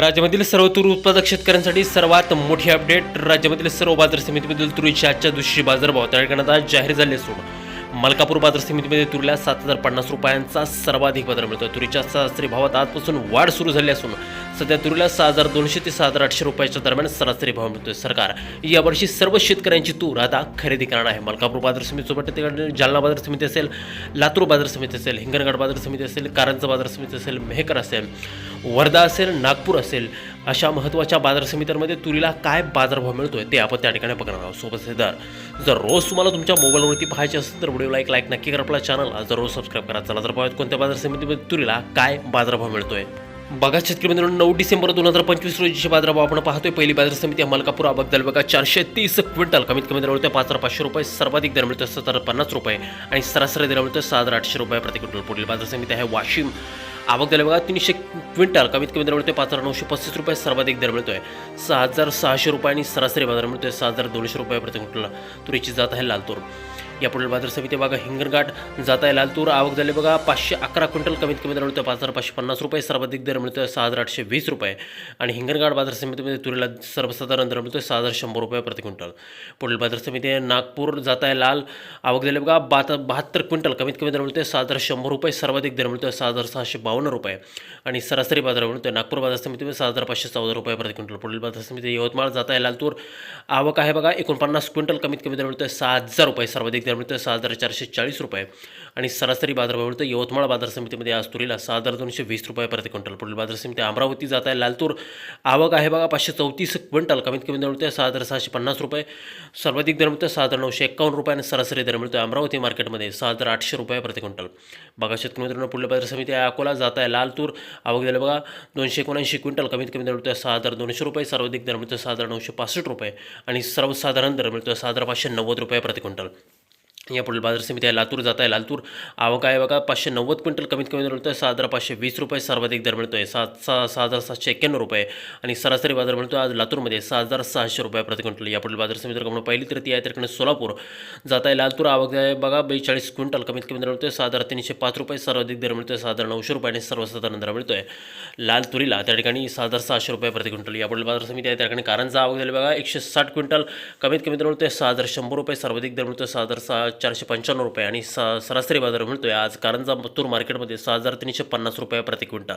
राज्यामधील सर्व तूर उत्पादक शेतकऱ्यांसाठी सर्वात मोठी अपडेट राज्यामधील सर्व बाजार समितीमधील तुरीच्या आजच्या दिवशी बाजारभाव. त्या ठिकाणी आता जाहीर झाले असून मलकापूर बाजार समितीमध्ये तुरीला सात हजार पन्नास रुपयांचा सर्वाधिक बाजार मिळतो तुरीच्या सरासरी भावात आजपासून वाढ सुरू झाली असून सध्या तुरीला सहा हजार दोनशे ते सहा हजार आठशे रुपयाच्या दरम्यान सरासरी भाव मिळतोय सरकार. यावर्षी सर्व शेतकऱ्यांची तूर आता खरेदी करणार आहे. मलकापूर बाजार समितीसोबत तिकडे जालना बाजार समिती असेल लातूर बाजार समिती असेल हिंगणघाट बाजार समिती असेल कारंजा बाजार समिती असेल मेहकर असेल. वर्धा असेल नागपूर असेल अशा महत्त्वाच्या बाजार समित्यांमध्ये तुरीला काय बाजारभाव मिळतो आहे ते आपण त्या ठिकाणी बघणार आहोत. सोबत दर. जर रोज तुम्हाला तुमच्या मोबाईलवरती पाहायचे असेल तर व्हिडिओला एक लाईक नक्की करा आपल्या चॅनलला जर रोज सबस्क्राईब करा. चला तर पाहूयात कोणत्या बाजार समितीमध्ये तुरीला काय बाजारभाव मिळतोय. बघा शेतकरी मित्रांनो नऊ डिसेंबर दोन हजार पंचवीस रोजीचे बाजारभाव आपण पाहतोय. पहिली बाजार समिती मलकापूर अबकदल बघा चारशे तीस क्विंटल. कमीत कमी दर मिळतोय पाच हजार पाचशे रुपये सर्वाधिक दर मिळतोय सत्तर पन्नास रुपये आणि सरासरी दर मिळतोय सहा हजार आठशे रुपये प्रति क्विंटल. पुढील बाजार समिती आहे वाशिम. आवक झाली. बघा तीनशे क्विंटल कमीत कमी दर मिळतोय पाच हजार नऊशे पस्तीस रुपये सर्वाधिक दर मिळतोय. सहा हजार सहाशे रुपये आणि सरासरी बाजार मिळतोय सहा हजार दोनशे रुपये प्रति क्विंटल तुरीची जात आहे लालतूर या पुढील बाजार समिती बघा हिंगणघाट जाता आहे लालतूर आवक झाली बघा पाचशे अकरा क्विंटल कमीत कमी दर मिळतोय पाच हजार पाचशे पन्नास रुपये सर्वाधिक दर मिळतोय सहा हजार आठशे वीस रुपये. आणि हिंगणघाट बाजार समितीमध्ये तुरीला सर्वसाधारण दर मिळतोय सहा हजार शंभर रुपये प्रति क्विंटल. पुढील बाजार समिती आहे नागपूर जाता आहे लाल आवक झाली बघा बात बहात्तर क्विंटल कमीत कमी दर मिळतोय सहा हजार शंभर रुपये सर्वाधिक दर मिळतोय सहा हजार सहाशे बावन्न रुपये. आणि सरासरी बाजार मिळतोय नागपूर बाजार समितीमध्ये सहा हजार पाचशे चौदा रुपये प्रति क्विंटल. पुढील बाजार समिती यवतमाळ जाता आहे लालतूर आवक आहे बघा एकोणपन्नास क्विंटल कमीत कमी दर मिळतोय सहा हजार रुपये सर्वाधिक मिळतं मिळतोय सहा हजार चारशे चाळीस रुपये. आणि सरासरी बाजारभाव मिळतो यवतमाळ बाजार समितीमध्ये आज तुरीला सहा हजार दोनशे वीस रुपये प्रति क्विंटल. पुढील बाजार समिती अमरावती जात आहे. लालतूर आवक आहे बघा पाचशे चौतीस क्विंटल. कमीत कमी दर मिळतोय सहा हजार सहाशे पन्नास रुपये. सर्वाधिक दर मिळतोय सहा हजार नऊशे एक्कावन्न रुपये आणि सरासरी दर मिळतोय अमरावती मार्केटमध्ये सहा हजार आठशे रुपये प्रति क्विंटल. बघा शेतकरी मित्रांनो पुढील बाजार समिती आहे अकोला जात आहे लालतूर. आवक झालं बघा दोनशे एकोणऐंशी क्विंटल. कमीत कमी दर मिळतोय सहा हजार दोनशे रुपये. सर्वाधिक दर मिळतोय सहा हजार नऊशे पासष्ट रुपये. आणि सर्वसाधारण दर मिळतोय सहा हजार पाचशे नव्वद रुपये प्रति क्विंटल. यापुढील बाजार समिती आहे. लातूर जात आहे. लातूर आवक आहे बघा. पाचशे नव्वद क्विंटल कमीत कमी दर मिळतोय. सहा हजार पाचशे वीस रुपये सर्वाधिक दर मिळतोय. सात सहा सहा हजार सातशे एक्क्याण्णव रुपये. आणि सरासरी बाजार मिळतो आज लातूरमध्ये सहा हजार सहाशे रुपये प्रति क्विंटल. यापुढील बाजार समिती रक्कम पहिली तर ती आहे त्याकडे सोलापूर जात आहे. लालतूर आवक आहे बघा. बेचाळीस क्विंटल कमीत कमी दर मिळतोय. सहा हजार तीनशे पाच रुपये सर्वाधिक दर मिळतोय. सहा हजार नऊशे रुपये आणि सर्वसाधारण दर मिळतोय. लाल तुरीला त्या ठिकाणी सहा हजार सहाशे रुपये प्रति क्विंटल. यापुढील बाजार समिती आहे. त्या ठिकाणी कारंजा आवक झाली बघा. एकशे साठ क्विंटल कमीत कमी दर मिळतोय. सहा हजार शंभर रुपये सर्वाधिक दर मिळतोय. सहा हजार सहा चारशे पंच्याण्णव रुपये आणि स सरासरी बाजार मिळतोय आज. कारंजा तूर मार्केटमध्ये सहा हजार तीनशे पन्नास रुपये प्रति क्विंटल.